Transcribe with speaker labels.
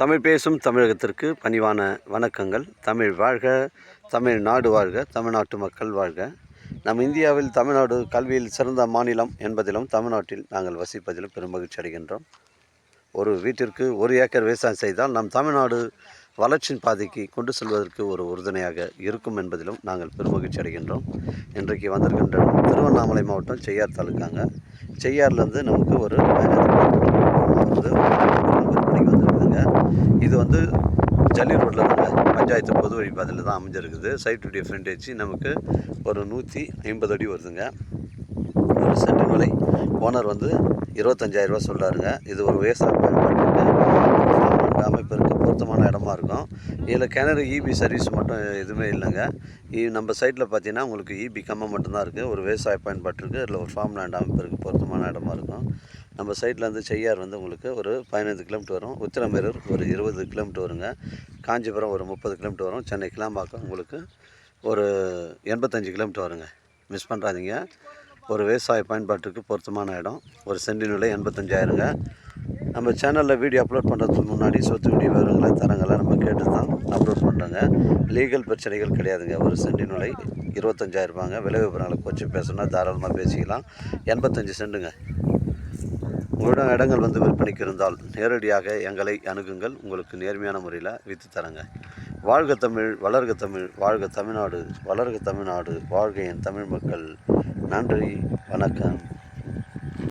Speaker 1: தமிழ் பேசும் தமிழகத்திற்கு பணிவான வணக்கங்கள். தமிழ் வாழ்க தமிழ் நாடு வாழ்க தமிழ்நாட்டு மக்கள் வாழ்க. நம் இந்தியாவில் தமிழ்நாடு கல்வியில் சிறந்த மாநிலம் என்பதிலும் தமிழ்நாட்டில் நாங்கள் வசிப்பதிலும் பெருமகிழ்ச்சி அடைகின்றோம். ஒரு வீட்டிற்கு ஒரு ஏக்கர் விவசாயம் செய்தால் நம் தமிழ்நாடு வளர்ச்சியின் பாதைக்கு கொண்டு செல்வதற்கு ஒரு உறுதுணையாக இருக்கும் என்பதிலும் நாங்கள் பெருமகிழ்ச்சி அடைகின்றோம். இன்றைக்கு வந்திருக்கின்ற திருவண்ணாமலை மாவட்டம் செய்யார் தாலுக்காங்க. செய்யார்லேருந்து நமக்கு ஒரு பதினஞ்சு வந்து விற்பனைக்கு வந்திருக்குதுங்க இது வந்து ஜல்லி ரோட்டில் தாங்க பஞ்சாயத்து பொது வழி பாதையில் தான் அமைஞ்சிருக்குது. சைட்டுடைய ஃப்ரண்டேஜ் நமக்கு ஒரு நூற்றி ஐம்பது அடி வருதுங்க. ஒரு சென்ட் மலை. ஓனர் வந்து இருபத்தஞ்சாயிரரூபா சொல்கிறாருங்க இது ஒரு விவசாய பயன்பாட்டுக்கு farming பொருத்தமான இடமா இருக்கும். இதில் கிணறு இபி சர்வீஸ் மட்டும் எதுவுமே இல்லைங்க. இ- நம்ம சைட்டில் பார்த்தீங்கன்னா உங்களுக்கு இபி கம்பம் மட்டும்தான் இருக்குது ஒரு விவசாய பயன்பாட்டிற்கு இதில் ஒரு ஃபார்ம் லேண்ட் அமைப்பிற்கு பொருத்தமான இடமா இருக்கும். நம்ம சைட்லேருந்து செய்யார் வந்து உங்களுக்கு ஒரு பதினைந்து கிலோமீட்டர் வரும். உத்திரமேரூர் ஒரு இருபது கிலோமீட்டர் வருங்க. காஞ்சிபுரம் ஒரு முப்பது கிலோமீட்டர் வரும். சென்னை கிளாம்பாக்கம் உங்களுக்கு ஒரு எண்பத்தஞ்சு கிலோமீட்டர் வருங்க. மிஸ் பண்ணுறாதீங்க ஒரு விவசாய பயன்பாட்டுக்கு பொருத்தமான இடம். ஒரு சென்டின் விலை எண்பத்தஞ்சாயிரங்க. நம்ம சேனலில் வீடியோ அப்லோட் பண்ணுறதுக்கு முன்னாடி சொத்து வீடியோ விவரங்களை தரங்களை நம்ம கேட்டு தான் அப்லோட் பண்ணுறோங்க லீகல் பிரச்சனைகள் கிடையாதுங்க. ஒரு சென்டின் விலை இருபத்தஞ்சாயிரம் ரூபாங்க. விலை விவரங்களை கொஞ்சம் பேசணும்னா தாராளமாக பேசிக்கலாம். எண்பத்தஞ்சு சென்ட்டுங்க உங்களிடம் இடங்கள் வந்து விற்பனைக்கு இருந்தால் நேரடியாக எங்களை அணுகுங்கள். உங்களுக்கு நேர்மையான முறையில் விற்று தரங்க. வாழ்க தமிழ் வளர்க தமிழ் வாழ்க தமிழ்நாடு வளர்க தமிழ்நாடு வாழ்க என் தமிழ் மக்கள். நன்றி வணக்கம்.